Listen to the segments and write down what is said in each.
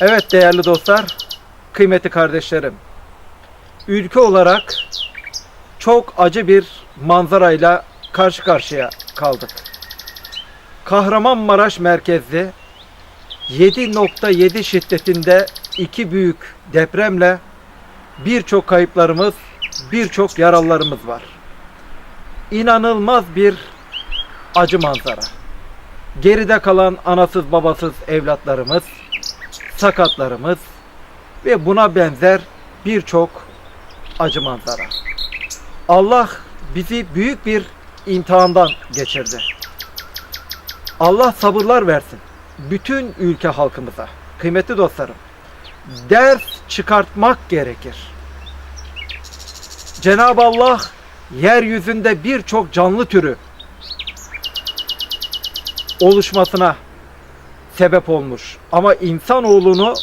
Evet değerli dostlar, kıymetli kardeşlerim. Ülke olarak çok acı bir manzarayla karşı karşıya kaldık. Kahramanmaraş merkezli 7.7 şiddetinde iki büyük depremle birçok kayıplarımız, birçok yaralılarımız var. İnanılmaz bir acı manzara. Geride kalan anasız babasız evlatlarımız, sakatlarımız ve buna benzer birçok acı manzara. Allah bizi büyük bir imtihandan geçirdi. Allah sabırlar versin bütün ülke halkımıza. Kıymetli dostlarım, ders çıkartmak gerekir. Cenab-ı Allah yeryüzünde birçok canlı türü oluşmasına sebep olmuş. Ama insanoğlunu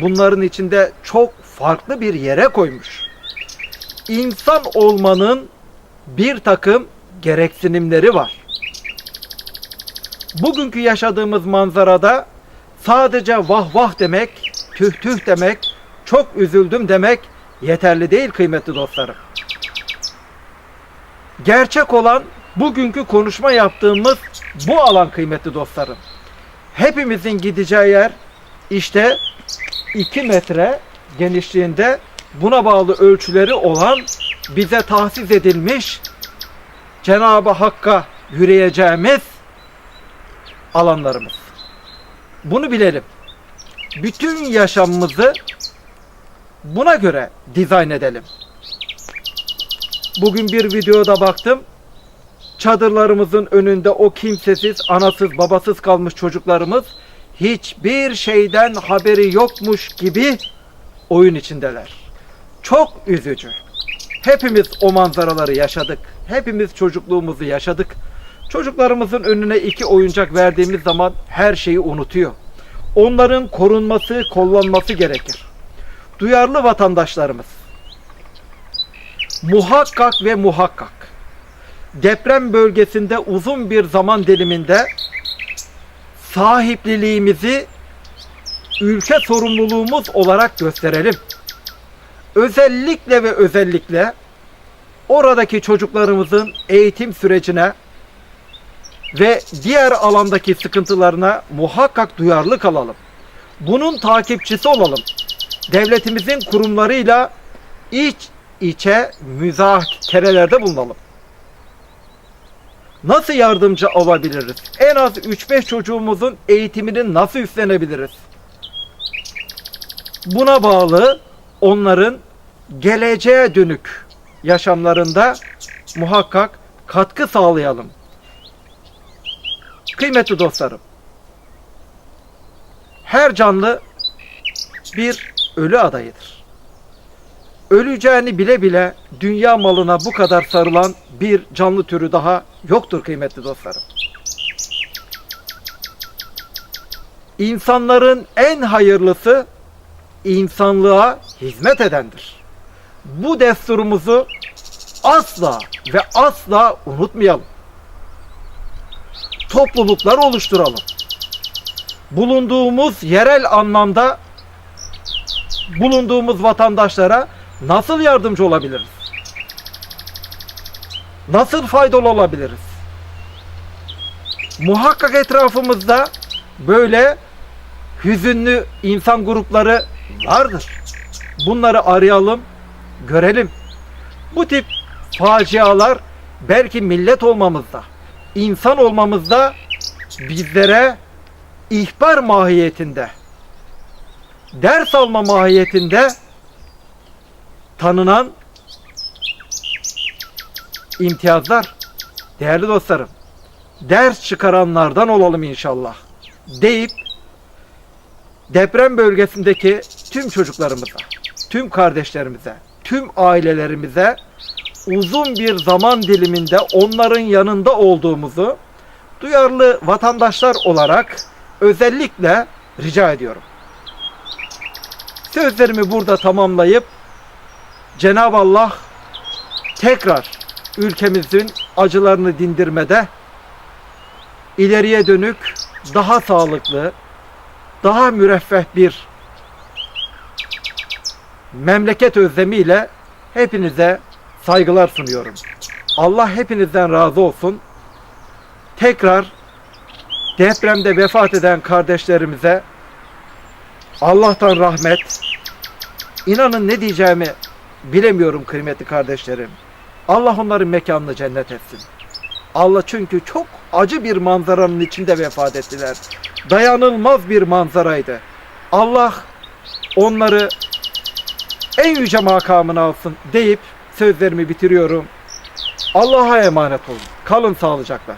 bunların içinde çok farklı bir yere koymuş. İnsan olmanın bir takım gereksinimleri var. Bugünkü yaşadığımız manzarada sadece vah vah demek, tüh tüh demek, çok üzüldüm demek yeterli değil kıymetli dostlarım. Gerçek olan bugünkü konuşma yaptığımız bu alan kıymetli dostlarım. Hepimizin gideceği yer işte 2 metre genişliğinde buna bağlı ölçüleri olan bize tahsis edilmiş Cenab-ı Hakk'a yürüyeceğimiz alanlarımız. Bunu bilelim. Bütün yaşamımızı buna göre dizayn edelim. Bugün bir videoda baktım. Çadırlarımızın önünde o kimsesiz, anasız, babasız kalmış çocuklarımız hiçbir şeyden haberi yokmuş gibi oyun içindeler. Çok üzücü. Hepimiz o manzaraları yaşadık. Hepimiz çocukluğumuzu yaşadık. Çocuklarımızın önüne iki oyuncak verdiğimiz zaman her şeyi unutuyor. Onların korunması, kollanması gerekir. Duyarlı vatandaşlarımız muhakkak ve muhakkak deprem bölgesinde uzun bir zaman diliminde sahipliliğimizi ülke sorumluluğumuz olarak gösterelim. Özellikle ve özellikle oradaki çocuklarımızın eğitim sürecine ve diğer alandaki sıkıntılarına muhakkak duyarlı kalalım. Bunun takipçisi olalım. Devletimizin kurumlarıyla iç içe müzakerelerde bulunalım. Nasıl yardımcı olabiliriz? En az 3-5 çocuğumuzun eğitimini nasıl üstlenebiliriz? Buna bağlı onların geleceğe dönük yaşamlarında muhakkak katkı sağlayalım. Kıymetli dostlarım, her canlı bir ölü adayıdır. Öleceğini bile bile dünya malına bu kadar sarılan bir canlı türü daha yoktur kıymetli dostlarım. İnsanların en hayırlısı insanlığa hizmet edendir. Bu desturumuzu asla ve asla unutmayalım. Topluluklar oluşturalım. Bulunduğumuz yerel anlamda bulunduğumuz vatandaşlara nasıl yardımcı olabiliriz? Nasıl faydalı olabiliriz? Muhakkak etrafımızda böyle hüzünlü insan grupları vardır. Bunları arayalım, görelim. Bu tip facialar belki millet olmamızda, insan olmamızda bizlere ihbar mahiyetinde, ders alma mahiyetinde tanınan imtiyazlar. Değerli dostlarım, ders çıkaranlardan olalım inşallah deyip deprem bölgesindeki tüm çocuklarımıza, tüm kardeşlerimize, tüm ailelerimize uzun bir zaman diliminde onların yanında olduğumuzu duyarlı vatandaşlar olarak özellikle rica ediyorum. Sözlerimi burada tamamlayıp Cenab-ı Allah tekrar ülkemizin acılarını dindirmede ileriye dönük daha sağlıklı, daha müreffeh bir memleket özlemiyle hepinize saygılar sunuyorum. Allah hepinizden razı olsun. Tekrar depremde vefat eden kardeşlerimize Allah'tan rahmet. İnanın ne diyeceğimi bilemiyorum kıymetli kardeşlerim. Allah onların mekanını cennet etsin. Allah çünkü çok acı bir manzaranın içinde vefat ettiler. Dayanılmaz bir manzaraydı. Allah onları en yüce makamına alsın deyip sözlerimi bitiriyorum. Allah'a emanet olun. Kalın sağlıcakla.